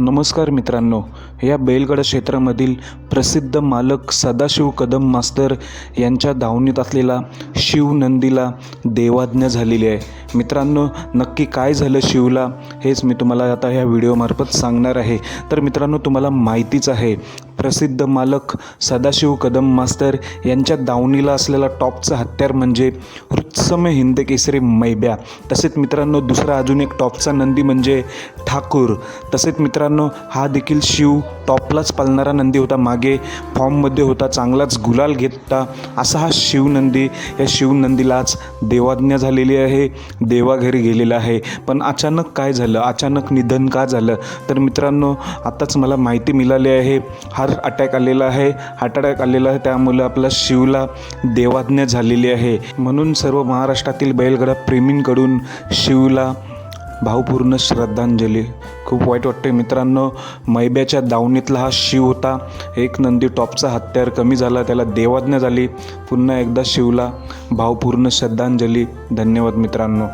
नमस्कार मित्रांनो या बैलगड क्षेत्रामधील प्रसिद्ध मालक सदाशिव कदम मास्तर यांच्या धावणीत असलेला शिवनंदीला देवाज्ञा झालेली आहे. मित्रांनो नक्की काय झालं शिवला हेच मी तुम्हाला आता ह्या व्हिडिओमार्फत सांगणार आहे. तर मित्रांनो तुम्हाला माहितीच आहे प्रसिद्ध मालक सदाशिव कदम मास्तर यांच्या दावणीला असलेला टॉपचा हत्यार म्हणजे हृत्सम हिंद केसरी मैब्या. तसेच मित्रांनो दुसरा अजून एक टॉपचा नंदी म्हणजे ठाकूर. तसेच मित्रांनो हा देखील शिव टॉपलाच पालणारा नंदी होता. मागे फॉर्ममध्ये होता. चांगलाच गुलाल घेत होता असा हा शिवनंदी या शिवनंदीलाच देवाज्ञा झालेली आहे. देवाघरी गेलेला आहे. पण अचानक काय झालं? अचानक निधन का झालं? तर मित्रांनो आताच मला माहिती मिळाली आहे. हार्ट अटॅक आलेला आहे. हार्ट अटॅक आलेला आहे. त्यामुळे आपला शिवला देवाज्ञा झालेली आहे. म्हणून सर्व महाराष्ट्रातील बैलगडा प्रेमींकडून शिवला भावपूर्ण श्रद्धांजली. खूप वाईट वाटते मित्रांनो मैब्याच्या दावणीतला हा शिव होता. एक नंदी टॉपचा हत्यार कमी झाला त्याला देवाज्ञा झाली. पुन्हा एकदा शिवला. भावपूर्ण श्रद्धांजली. धन्यवाद मित्रांनो.